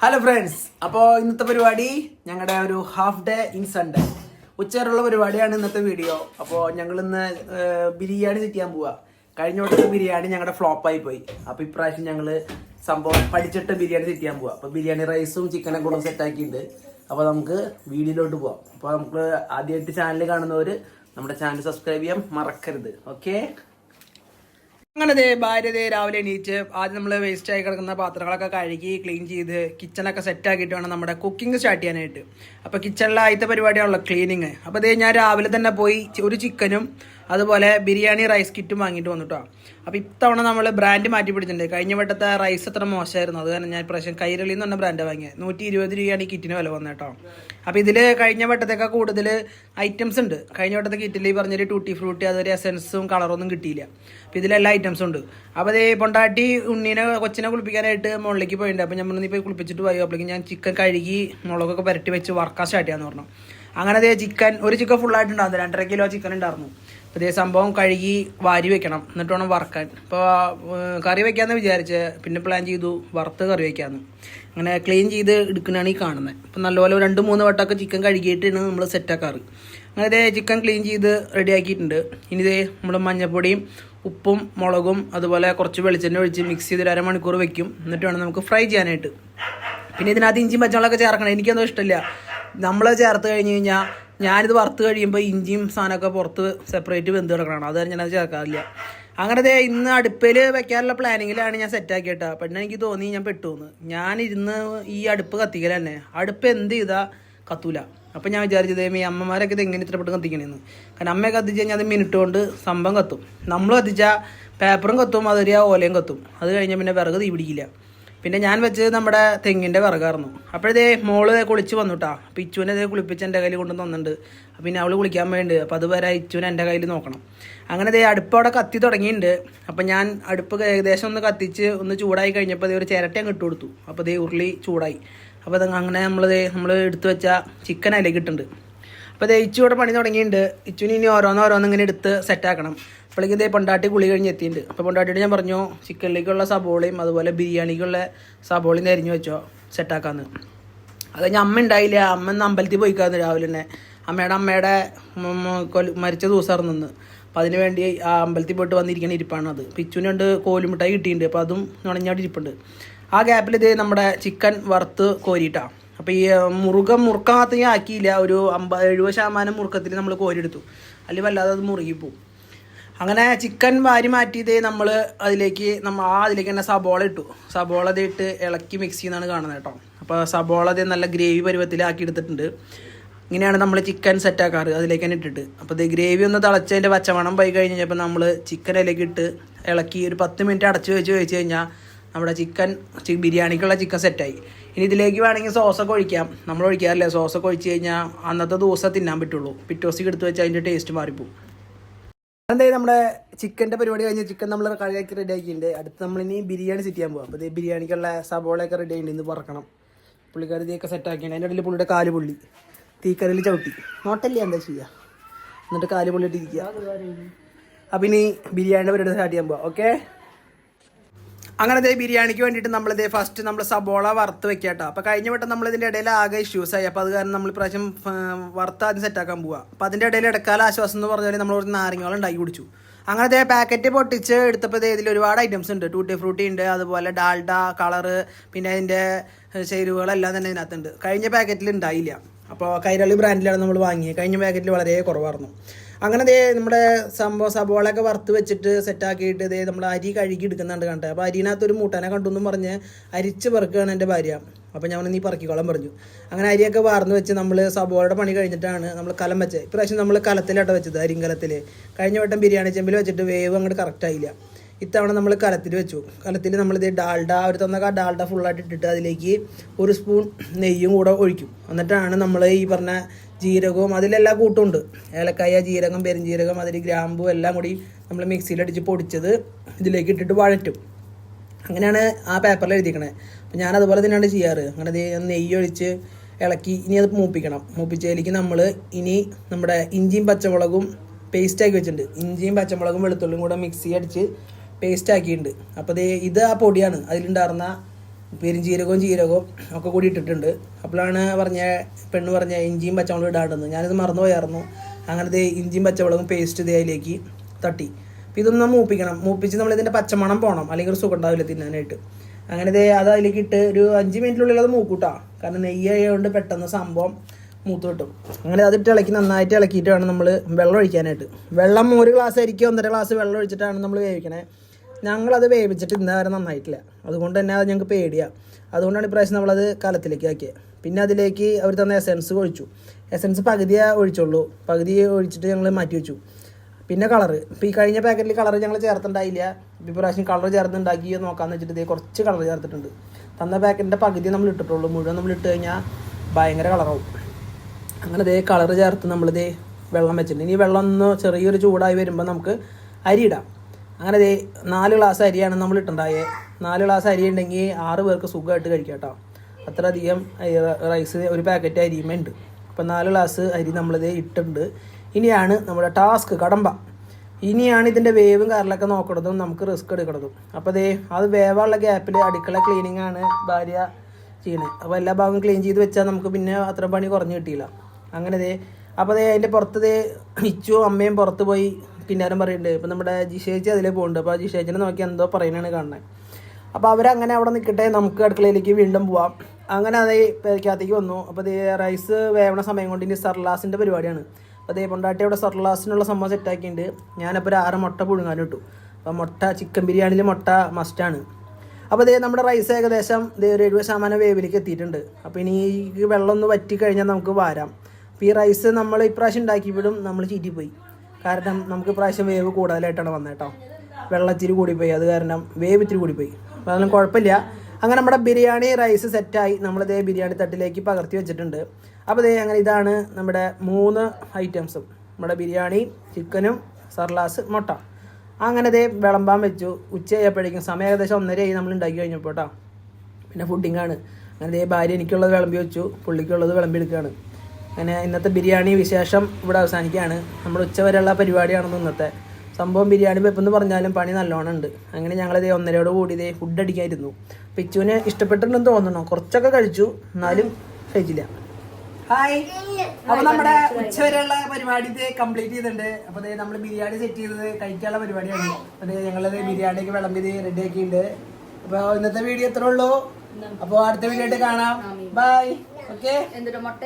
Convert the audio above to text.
Hello friends അപ്പോൾ ഇന്നത്തെ പരിപാടി ഞങ്ങളുടെ ഒരു ഹാഫ് ഡേ ഇൻ സൺഡേ ഉച്ചയറുള്ള പരിപാടിയാണ് ഇന്നത്തെ വീഡിയോ അപ്പോൾ ഞങ്ങൾ ഇന്ന് ബിരിയാണി സെറ്റ് ചെയ്യാൻ പോവാ. കഴിഞ്ഞ വട്ടത്തെ ബിരിയാണി ഞങ്ങളുടെ ഫ്ലോപ്പായി പോയി. അപ്പോൾ ഇപ്രാവശ്യം ഞങ്ങൾ സംഭവം പഠിച്ചിട്ട് ബിരിയാണി സെറ്റ് ചെയ്യാൻ അപ്പോൾ ബിരിയാണി റൈസും ചിക്കനും കൂടെ സെറ്റാക്കിയിട്ടുണ്ട് അപ്പോൾ നമുക്ക് വീഡിയോയിലോട്ട് പോവാം. അപ്പോൾ നമുക്ക് ആദ്യമായിട്ട് ചാനൽ കാണുന്നവർ നമ്മുടെ ചാനൽ സബ്സ്ക്രൈബ് ചെയ്യാൻ മറക്കരുത്. ഓക്കെ അങ്ങനെ ദേ ഭാര്യ ദേ രാവിലെ എണീച്ച് ആദ്യം നമ്മൾ വേസ്റ്റ് ആയി കിടക്കുന്ന പാത്രങ്ങളൊക്കെ കഴുകി ക്ലീൻ ചെയ്ത് കിച്ചണൊക്കെ സെറ്റ് ആക്കിയിട്ട് വേണം നമ്മുടെ കുക്കിംഗ് സ്റ്റാർട്ട് ചെയ്യാനായിട്ട്. അപ്പോൾ കിച്ചണിലെ ആദ്യത്തെ പരിപാടിയാണല്ലോ ക്ലീനിങ് അപ്പോൾ ദേ ഞാൻ രാവിലെ തന്നെ പോയി ഒരു ചിക്കനും അതുപോലെ ബിരിയാണി റൈസ് കിറ്റും വാങ്ങിയിട്ട് വന്നിട്ടോ. അപ്പോൾ ഇത്തവണ നമ്മൾ ബ്രാൻഡ് മാറ്റി പിടിച്ചിട്ടുണ്ട്. കഴിഞ്ഞ വട്ടത്തെ റൈസ് അത്ര മോശമായിരുന്നു. അത് കാരണം ഞാൻ പ്രാവശ്യം കൈരളി എന്ന് പറഞ്ഞ ബ്രാൻഡ് വാങ്ങിയത് നൂറ്റി ഇരുപത് രൂപയാണ് ഈ കിറ്റിന് വില വന്നത് കേട്ടോ. അപ്പോൾ ഇതിൽ കഴിഞ്ഞ വട്ടത്തേക്കാൾ കൂടുതൽ ഐറ്റംസ് ഉണ്ട്. കഴിഞ്ഞ വട്ടത്തെ കിറ്റിൽ ഈ പറഞ്ഞൊരു ടൂട്ടി ഫ്രൂട്ടി അതൊരു എസൻസും കളറൊന്നും കിട്ടിയില്ല. അപ്പോൾ ഇതിലെല്ലാ ഐറ്റംസും ഉണ്ട്. അപ്പോൾ അതേ പൊണ്ടാട്ടി ഉണ്ണീനെ കൊച്ചിനെ കുളിപ്പിക്കാനായിട്ട് മുകളിലേക്ക് പോയിട്ടുണ്ട് അപ്പോൾ ഞാൻ ഇപ്പോൾ കുളിപ്പിച്ചിട്ട് പോയി അപ്പോഴേക്കും ഞാൻ ചിക്കൻ കഴുകി മുളകൊക്കെ പുരട്ടി വെച്ച് വറക്കാൻ സ്റ്റാർട്ട് ചെയ്യാമെന്ന് പറഞ്ഞു. അങ്ങനെ അതേ ചിക്കൻ ഒരു ചിക്കൻ ഫുള്ളായിട്ടുണ്ടായിരുന്നു രണ്ടര കിലോ ചിക്കൻ ഉണ്ടായിരുന്നു. ഇതേ സംഭവം കഴുകി വാരി വെക്കണം. എന്നിട്ട് വേണം വറക്കാൻ. ഇപ്പോൾ കറി വെക്കാമെന്ന് വിചാരിച്ച് പിന്നെ പ്ലാൻ ചെയ്തു വറുത്ത് കറി വെക്കാമെന്ന് അങ്ങനെ ക്ലീൻ ചെയ്ത് എടുക്കുന്നതാണ് ഈ കാണുന്നത് അപ്പോൾ നല്ലപോലെ രണ്ട് മൂന്ന് വട്ടമൊക്കെ ചിക്കൻ കഴുകിയിട്ടാണ് നമ്മൾ സെറ്റാക്കാറ് അങ്ങനെ ഇതേ ചിക്കൻ ക്ലീൻ ചെയ്ത് റെഡിയാക്കിയിട്ടുണ്ട് ഇനി ഇതേ നമ്മൾ മഞ്ഞൾപ്പൊടിയും ഉപ്പും മുളകും അതുപോലെ കുറച്ച് വെളിച്ചെണ്ണ ഒഴിച്ച് മിക്സ് ചെയ്ത് അരമണിക്കൂർ വെക്കും. എന്നിട്ട് വേണം നമുക്ക് ഫ്രൈ ചെയ്യാനായിട്ട്. പിന്നെ ഇതിനകത്ത് ഇഞ്ചിയും പച്ചമുളകൊക്കെ ചേർക്കണം. എനിക്കൊന്നും ഇഷ്ടമില്ല നമ്മൾ ചേർത്ത് കഴിഞ്ഞ് കഴിഞ്ഞാൽ ഞാനിത് വറുത്ത് കഴിയുമ്പോൾ ഇഞ്ചിയും സാധനമൊക്കെ പുറത്ത് സെപ്പറേറ്റ് വെന്ത് കിടക്കണം. അത് ഞാനത് ചേർക്കാറില്ല. അങ്ങനെ ദേ ഇന്ന് അടുപ്പിൽ വെക്കാനുള്ള പ്ലാനിങ്ങിലാണ് ഞാൻ സെറ്റ് കേട്ടോ പിന്നെ എനിക്ക് തോന്നി ഞാൻ പെട്ടുവെന്ന് ഞാൻ ഇരുന്ന് ഈ അടുപ്പ് കത്തിക്കൽ തന്നെ അടുപ്പ് എന്ത് ചെയ്താൽ കത്തൂല. അപ്പം ഞാൻ വിചാരിച്ചത് ഈ അമ്മമാരൊക്കെ ഇത് എങ്ങനെ ഇത്രപ്പെട്ട് കത്തിക്കണേന്ന്? കാരണം അമ്മയെ കത്തിച്ച് കഴിഞ്ഞാൽ അത് മിനിറ്റ് കൊണ്ട് സംഭവം കത്തും. നമ്മൾ കത്തിച്ചാൽ പേപ്പറും കത്തും അതൊരു ഓലയും കത്തും. അത് കഴിഞ്ഞാൽ പിന്നെ വിറക് തീ പിടിക്കില്ല പിന്നെ ഞാൻ വെച്ചത് നമ്മുടെ തെങ്ങിന്റെ വിറകായിരുന്നു. അപ്പോഴതേ മോൾ കുളിച്ച് വന്നുട്ടാ. അപ്പം ഇച്ചുവിനെ ദേ കുളിപ്പിച്ച് എന്റെ കയ്യിൽ കൊണ്ടു തന്നിട്ടുണ്ട്. പിന്നെ അവൾ കുളിക്കാൻ വേണ്ടി. അപ്പോൾ അതുവരെ ഇച്ചുവിനെ എന്റെ കയ്യിൽ നോക്കണം. അങ്ങനെ ദേ അടുപ്പ് അവിടെ കത്തി തുടങ്ങിയിട്ടുണ്ട്. അപ്പം ഞാൻ അടുപ്പ് ഏകദേശം ഒന്ന് കത്തിച്ച് ഒന്ന് ചൂടായി കഴിഞ്ഞപ്പോൾ അതേ ഒരു ചിരട്ട അങ്ങ് ഇട്ട് കൊടുത്തു. അപ്പോൾ ദേ ഉരുളി ചൂടായി. അപ്പോൾ അത് അങ്ങനെ നമ്മൾ ദേ നമ്മൾ എടുത്തു വെച്ച ചിക്കൻ അതിലേക്ക് ഇട്ടുണ്ട് അപ്പോൾ ദേ ഇച്ചു ഇവിടെ പണി തുടങ്ങിയിട്ടുണ്ട്. ഇച്ചുവിന് ഇനി ഓരോന്നോരോന്നിങ്ങനെ എടുത്ത് സെറ്റാക്കണം അപ്പോഴേക്കും ഇതേ പൊണ്ടാട്ടി കുളി കഴിഞ്ഞ് എത്തിയിട്ടുണ്ട് അപ്പോൾ പൊണ്ടാട്ടിയോട് ഞാൻ പറഞ്ഞു ചിക്കനിലേക്കുള്ള സബോളയും അതുപോലെ ബിരിയാണിക്കുള്ള സബോളയും അരിഞ്ഞു വെച്ചോ സെറ്റാക്കാന്ന് അത് കഴിഞ്ഞ് അമ്മ ഉണ്ടായില്ല അമ്മ ഇന്ന് അമ്പലത്തിൽ പോയിക്കാന്ന് രാവിലെ തന്നെ. അമ്മയുടെ അമ്മയുടെ മരിച്ച ദിവസമായിരുന്നു ഇന്ന്. അപ്പോൾ അതിന് വേണ്ടി ആ അമ്പലത്തിൽ പോയിട്ട് വന്നിരിക്കുന്ന ഇരിപ്പാണ് അത്. പിച്ചുവിന് കൊണ്ട് കോലുമിട്ടായി കിട്ടിയിട്ടുണ്ട് അപ്പോൾ അതും നുണഞ്ഞാടി ഇരിപ്പുണ്ട്. ആ ഗ്യാപ്പിൽ ഇത് നമ്മുടെ ചിക്കൻ വറുത്ത് കോരിയിട്ടാണ് അപ്പോൾ ഈ മുറുകം മുറുക്കകത്ത് ഞാൻ ആക്കിയില്ല. ഒരു അമ്പത് എഴുപത് ശതമാനം മുറുക്കത്തിൽ നമ്മൾ കോരിയെടുത്തു. അല്ലെങ്കിൽ വല്ലാതെ അത് മുറുകിപ്പോവും അങ്ങനെ ചിക്കൻ വാരി മാറ്റിയത് നമ്മൾ അതിലേക്ക് നമ്മൾ ആ അതിലേക്ക് തന്നെ സബോള ഇട്ടു. സബോള ഇട്ട് ഇളക്കി മിക്സ് ചെയ്യുന്നതാണ് കാണുന്നത് കേട്ടോ. അപ്പോൾ സബോള ഇത് നല്ല ഗ്രേവി പരുവത്തിലാക്കി എടുത്തിട്ടുണ്ട്. ഇങ്ങനെയാണ് നമ്മൾ ചിക്കൻ സെറ്റാക്കാറ് അതിലേക്ക് തന്നെ ഇട്ടിട്ട്. അപ്പോൾ ഇത് ഗ്രേവി ഒന്ന് തിളച്ചതിന്റെ പച്ചമണം പോയി കഴിഞ്ഞ് കഴിഞ്ഞപ്പോൾ നമ്മൾ ചിക്കൻ അതിലേക്ക് ഇട്ട് ഇളക്കി ഒരു പത്ത് മിനിറ്റ് അടച്ച് വെച്ച് വെച്ച് കഴിഞ്ഞാൽ നമ്മുടെ ചിക്കൻ ബിരിയാണിക്കുള്ള ചിക്കൻ സെറ്റായി ഇനി ഇതിലേക്ക് വേണമെങ്കിൽ സോസൊക്കെ ഒഴിക്കാം. നമ്മൾ ഒഴിക്കാറില്ല. സോസൊക്കെ ഒഴിച്ച് കഴിഞ്ഞാൽ അന്നത്തെ ദിവസം തിന്നാൻ പറ്റുള്ളൂ. പിറ്റേ ദിവസം എടുത്ത് വെച്ചാൽ അതിന്റെ ടേസ്റ്റ് മാറിപ്പോവും. എന്തായാലും നമ്മുടെ ചിക്കന്റെ പരിപാടി കഴിഞ്ഞ് ചിക്കൻ നമ്മൾ കറിയാക്കി റെഡി ആക്കിയിട്ടുണ്ട്. അടുത്ത് നമ്മളിനി ബിരിയാണി സെറ്റ് ചെയ്യാൻ പോകും അപ്പോൾ ഇത് ബിരിയാണിക്കുള്ള സബോളയൊക്കെ റെഡി ആയിട്ടുണ്ട്. ഇന്ന് പറക്കണം പുള്ളിക്കാരി ഇതൊക്കെ സെറ്റ് ആക്കിയിട്ടുണ്ട്. അതിന്റെ ഇടയിൽ പുള്ളിയുടെ കാൽ പൊള്ളി. തീക്കറിയിൽ ചവിട്ടി. നോട്ടല്ലേ എന്താ ചെയ്യുക എന്നിട്ട് കാൽ പൊള്ളിയിട്ടിരിക്കുക. അപ്പം ഇനി ബിരിയാണിയുടെ പരിപാടി സ്റ്റാർട്ട് ചെയ്യാൻ പോവാം. ഓക്കെ അങ്ങനെ ദേ ബിരിയാണിക്ക് വേണ്ടിയിട്ട് നമ്മൾ ഇതേ ഫസ്റ്റ് നമ്മൾ സബോള വറുത്ത് വെക്കാട്ടോ അപ്പോൾ കഴിഞ്ഞ വട്ടം നമ്മൾ ഇതിന്റെ ഇടയിൽ ആകെ ഇഷ്യൂസ് ആയി. അപ്പോൾ അത് കാരണം നമ്മൾ പ്രാവശ്യം വറുത്ത് ആദ്യം സെറ്റാക്കാൻ പോവുക അപ്പോൾ അതിന്റെ ഇടയിൽ ഇടക്കാല ആശ്വാസം എന്ന് പറഞ്ഞാൽ നമ്മൾ ഒരു നാരങ്ങകളും ഉണ്ടാക്കി കുടിച്ചു. അങ്ങനെ ദേ പാക്കറ്റ് പൊട്ടിച്ച് എടുത്തപ്പോൾ ഇതിൽ ഒരുപാട് ഐറ്റംസ് ഉണ്ട്. ടൂട്ടി ഫ്രൂട്ടി ഉണ്ട് അതുപോലെ ഡാൽഡ കളറ് പിന്നെ അതിന്റെ ചേരുവകളെല്ലാം തന്നെ ഇതിനകത്തുണ്ട്. കഴിഞ്ഞ പാക്കറ്റിൽ ഉണ്ടായില്ല. അപ്പോൾ കൈരളി ബ്രാൻഡിലാണ് നമ്മൾ വാങ്ങിയത് കഴിഞ്ഞ പാക്കറ്റിൽ വളരെ കുറവായിരുന്നു. അങ്ങനെ ദേ നമ്മുടെ സംഭവം സബോളൊക്കെ വറുത്ത് വെച്ചിട്ട് സെറ്റാക്കിയിട്ട് ദേ നമ്മൾ അരി കഴുകി എടുക്കുന്നുണ്ട് കണ്ടത് അപ്പോൾ അരിനകത്ത് ഒരു മൂട്ടനെ കണ്ടു എന്നും പറഞ്ഞ് അരിച്ച് പെറുക്കുകയാണ് എന്റെ ഭാര്യ. അപ്പോൾ ഞാൻ നീ പറക്കിക്കോളം പറഞ്ഞു. അങ്ങനെ അരിയൊക്കെ വാർന്ന് വെച്ച് നമ്മൾ സബോളയുടെ പണി കഴിഞ്ഞിട്ടാണ് നമ്മൾ കലം വെച്ചത്. ഇപ്രാവശ്യം നമ്മൾ കലത്തിലാട്ടോ വെച്ചത് അരിങ്കലത്തിൽ കഴിഞ്ഞ വട്ടം ബിരിയാണി ചെമ്പിൽ വെച്ചിട്ട് വേവ് അങ്ങോട്ട് കറക്റ്റ് ആയില്ല. ഇത്തവണ നമ്മൾ കലത്തിൽ വെച്ചു. കലത്തിൽ നമ്മളിത് ഡാൽഡ അവർ തന്ന ആ ഡാൽഡ ഫുള്ളായിട്ട് ഇട്ടിട്ട് അതിലേക്ക് ഒരു സ്പൂൺ നെയ്യും കൂടെ ഒഴിക്കും. എന്നിട്ടാണ് നമ്മൾ ഈ പറഞ്ഞ ജീരകവും അതിലെല്ലാം കൂട്ടുണ്ട് ഏലക്കായ ജീരകം പെരുംജീരകം അതിൽ ഗ്രാമ്പു എല്ലാം കൂടി നമ്മൾ മിക്സിയിലടിച്ച് പൊടിച്ചത് ഇതിലേക്ക് ഇട്ടിട്ട് വഴറ്റും. അങ്ങനെയാണ് ആ പേപ്പറിൽ എഴുതിക്കണേ. അപ്പം ഞാൻ അതുപോലെ തന്നെയാണ് ചെയ്യാറ്. അങ്ങനെ നെയ്യ് ഒഴിച്ച് ഇളക്കി ഇനി അത് മൂപ്പിക്കണം. മൂപ്പിച്ചതിലേക്ക് നമ്മൾ ഇനി നമ്മുടെ ഇഞ്ചിയും പച്ചമുളകും പേസ്റ്റാക്കി വെച്ചിട്ടുണ്ട്. ഇഞ്ചിയും പച്ചമുളകും വെളുത്തുള്ളിയും കൂടെ മിക്സി അടിച്ച് പേസ്റ്റ് ആക്കിയിട്ടുണ്ട്. അപ്പോൾ ഇത് ആ പൊടിയാണ്. അതിലുണ്ടായിരുന്ന പെരുംജീരകവും ജീരകവും ഒക്കെ കൂടി ഇട്ടിട്ടുണ്ട്. അപ്പോഴാണ് പറഞ്ഞ പെണ്ണ് പറഞ്ഞ ഇഞ്ചിയും പച്ചമുളകും ഇടാണ്ടെന്ന് ഞാനിത് മറന്നു പോയായിരുന്നു. അങ്ങനത്തെ ഇഞ്ചിയും പച്ചമുളകും പേസ്റ്റ് ഇതേ അതിലേക്ക് തട്ടി. അപ്പോൾ ഇതൊന്ന് മൂപ്പിക്കണം. മൂപ്പിച്ച് നമ്മൾ ഇതിന്റെ പച്ചമണം പോകണം അല്ലെങ്കിൽ ഒരു സുഖം ഉണ്ടാവില്ല തിന്നാനായിട്ട്. അങ്ങനെ ദേ അത് അതിലേക്ക് ഇട്ട് ഒരു അഞ്ച് മിനിറ്റിനുള്ളിൽ അത് മൂക്കൂട്ടാ കാരണം നെയ്യ് ആയതുകൊണ്ട് പെട്ടെന്ന് സംഭവം മൂത്ത് കിട്ടും. അങ്ങനെ അതിട്ട് ഇളക്കി നന്നായിട്ട് ഇളക്കിയിട്ട് വേണം നമ്മൾ വെള്ളം ഒഴിക്കാനായിട്ട്. വെള്ളം ഒരു ഗ്ലാസ് ആയിരിക്കും ഒന്നര ഗ്ലാസ് വെള്ളം ഒഴിച്ചിട്ടാണ് നമ്മൾ വേവിക്കണേ. ഞങ്ങളത് വേവിച്ചിട്ട് ഇന്ന് വരെ നന്നായിട്ടില്ല. അതുകൊണ്ട് തന്നെ അത് ഞങ്ങൾക്ക് പേടിയാണ് അതുകൊണ്ടാണ് ഇപ്രാവശ്യം നമ്മളത് കലത്തിലേക്ക് ആക്കിയത് പിന്നെ അതിലേക്ക് അവർ തന്ന എസൻസ് ഒഴിച്ചു. എസൻസ് പകുതിയേ ഒഴിച്ചുള്ളൂ. പകുതി ഒഴിച്ചിട്ട് ഞങ്ങൾ മാറ്റി വെച്ചു. പിന്നെ കളർ ഇപ്പോൾ ഈ കഴിഞ്ഞ പാക്കറ്റിൽ കളർ ഞങ്ങൾ ചേർത്തുണ്ടായില്ല. ഇപ്പം ഇപ്രാവശ്യം കളർ ചേർത്തുണ്ടാക്കി നോക്കാന്ന് വെച്ചിട്ട് ഇതേ കുറച്ച് കളർ ചേർത്തിട്ടുണ്ട്. തന്ന പാക്കറ്റിന്റെ പകുതി നമ്മൾ ഇട്ടിട്ടുള്ളൂ. മുഴുവൻ നമ്മൾ ഇട്ട് കഴിഞ്ഞാൽ ഭയങ്കര കളറാവും അങ്ങനെ ദേ കളർ ചേർത്ത് നമ്മളിതേ വെള്ളം വെച്ചിട്ടുണ്ട്. ഇനി വെള്ളം ഒന്ന് ചെറിയൊരു ചൂടായി വരുമ്പോൾ നമുക്ക് അരി ഇടാം. അങ്ങനെ ദേ നാല് ഗ്ലാസ് അരിയാണ് നമ്മൾ ഇട്ടുണ്ടായേ നാല് ഗ്ലാസ് അരി ഉണ്ടെങ്കിൽ ആറ് പേർക്ക് സുഖമായിട്ട് കഴിക്കാം കേട്ടോ അത്രയധികം റൈസ് ഒരു പാക്കറ്റ് അരിയുമേ ഉണ്ട് അപ്പം നാല് ഗ്ലാസ് അരി നമ്മളിത് ഇട്ടുണ്ട്. ഇനിയാണ് നമ്മുടെ ടാസ്ക് കടമ്പ. ഇനിയാണ് ഇതിന്റെ വേവും കാറിലൊക്കെ നോക്കണതും നമുക്ക് റിസ്ക് എടുക്കണതും. അപ്പോൾ ദേ അത് വേവാനുള്ള ഗ്യാപ്പിൽ അടുക്കള ക്ലീനിങ് ആണ് ഭാര്യ ചെയ്യണത് അപ്പോൾ എല്ലാ ഭാഗവും ക്ലീൻ ചെയ്ത് വെച്ചാൽ നമുക്ക് പിന്നെ അത്ര പണി കുറഞ്ഞ് കിട്ടിയില്ല. അങ്ങനെ ദേ അപ്പോൾ ദേ അതിന്റെ പുറത്ത് ദേ ഇച്ചു അമ്മയും പുറത്ത് പോയി പിന്നാരും പറയുന്നുണ്ട് ഇപ്പം നമ്മുടെ ജിഷേച്ചി അതിലേ പോകുന്നുണ്ട് അപ്പോൾ ജിഷേച്ചിനെ നോക്കി എന്തോ പറയുന്നതാണ് കാണുന്നത് അപ്പോൾ അവരങ്ങനെ അവിടെ നിൽക്കട്ടെ നമുക്ക് അടുക്കളയിലേക്ക് വീണ്ടും പോവാം. അങ്ങനെ അതേ പേരക്കകത്തേക്ക് വന്നു. അപ്പോൾ ഇത് റൈസ് വേവണ സമയം കൊണ്ട് ഇനി സർലാസിന്റെ പരിപാടിയാണ്. അപ്പോൾ അതേ പൊണ്ടാട്ടി അവിടെ സർലാസിനുള്ള സംഭവം സെറ്റാക്കിയിട്ടുണ്ട് ഞാനപ്പോൾ ഒരു ആറ് മുട്ട പുഴുങ്ങാനും ഇട്ടു. അപ്പോൾ മുട്ട ചിക്കൻ ബിരിയാണിയിൽ മുട്ട മസ്റ്റാണ് അപ്പോൾ ഇതേ നമ്മുടെ റൈസ് ഏകദേശം ഇതേ ഒരു എഴുപത് ശതമാനം വേവിലേക്ക് എത്തിയിട്ടുണ്ട്. അപ്പോൾ ഇനി വെള്ളം ഒന്ന് വറ്റി കഴിഞ്ഞാൽ നമുക്ക് വാരാം. അപ്പോൾ ഈ റൈസ് നമ്മൾ ഇപ്രാവശ്യം ഉണ്ടാക്കിയപ്പോഴും നമ്മൾ ചീറ്റിപ്പോയി. കാരണം നമുക്ക് ഇപ്രാവശ്യം വേവ് കൂടുതലായിട്ടാണ് വന്നത് കേട്ടോ. വെള്ളം ഇച്ചിരി കൂടിപ്പോയി. അത് കാരണം വേവ് ഇത്തിരി കൂടിപ്പോയി. അപ്പോൾ അതൊന്നും കുഴപ്പമില്ല. അങ്ങനെ നമ്മുടെ ബിരിയാണി റൈസ് സെറ്റായി നമ്മളിതേ ബിരിയാണി തട്ടിലേക്ക് പകർത്തി വെച്ചിട്ടുണ്ട്. അപ്പോൾ ദേ അങ്ങനെ ഇതാണ് നമ്മുടെ മൂന്ന് ഐറ്റംസും. നമ്മുടെ ബിരിയാണി ചിക്കനും സർലാസ് മുട്ട. അങ്ങനെ ദേ വിളമ്പാൻ വെച്ചു. ഉച്ചയായപ്പോഴേക്കും സമയം ഏകദേശം ഒന്നരയായി നമ്മൾ ഉണ്ടാക്കി കഴിഞ്ഞപ്പോൾ കേട്ടോ. പിന്നെ ഫുഡിങ്ങാണ് അങ്ങനെ ദേ ഭാര്യ എനിക്കുള്ളത് വിളമ്പി വെച്ചു. പുള്ളിക്കുള്ളത് വിളമ്പി എടുക്കുകയാണ് അങ്ങനെ ഇന്നത്തെ ബിരിയാണി വിശേഷം ഇവിടെ അവസാനിക്കുകയാണ്. നമ്മുടെ ഉച്ചവരെയുള്ള പരിപാടിയാണെന്ന് ഇന്നത്തെ. സംഭവം ബിരിയാണി വെപ്പെന്ന് പറഞ്ഞാലും പണി നല്ലോണം ഉണ്ട്. അങ്ങനെ ഞങ്ങളിതേ ഒന്നരയോട് കൂടി ഇതേ ഫുഡ് അടിക്കായിരുന്നു. പിച്ചുവിന് ഇഷ്ടപ്പെട്ടിട്ടുണ്ടെന്ന് തോന്നണോ കുറച്ചൊക്കെ കഴിച്ചു. എന്നാലും കഴിച്ചില്ല. ഹായ് അപ്പൊ നമ്മുടെ ഉച്ചവരെയുള്ള പരിപാടി ഇത് കംപ്ലീറ്റ് ചെയ്തിട്ടുണ്ട്. അപ്പൊ ദേ നമ്മൾ ബിരിയാണി സെറ്റ് ചെയ്തത് കഴിക്കാനുള്ള പരിപാടിയാണ്. അപ്പൊ ദേ ഞങ്ങളത് ബിരിയാണിക്ക് വിളമ്പിത് റെഡി ആക്കിയിട്ടുണ്ട്. അപ്പൊ ഇന്നത്തെ വീഡിയോ എത്ര ഉള്ളൂ. അപ്പൊ അടുത്ത വീഡിയോ ആയിട്ട് കാണാം. ബൈ ഓക്കെ എന്തൊരു മുട്ട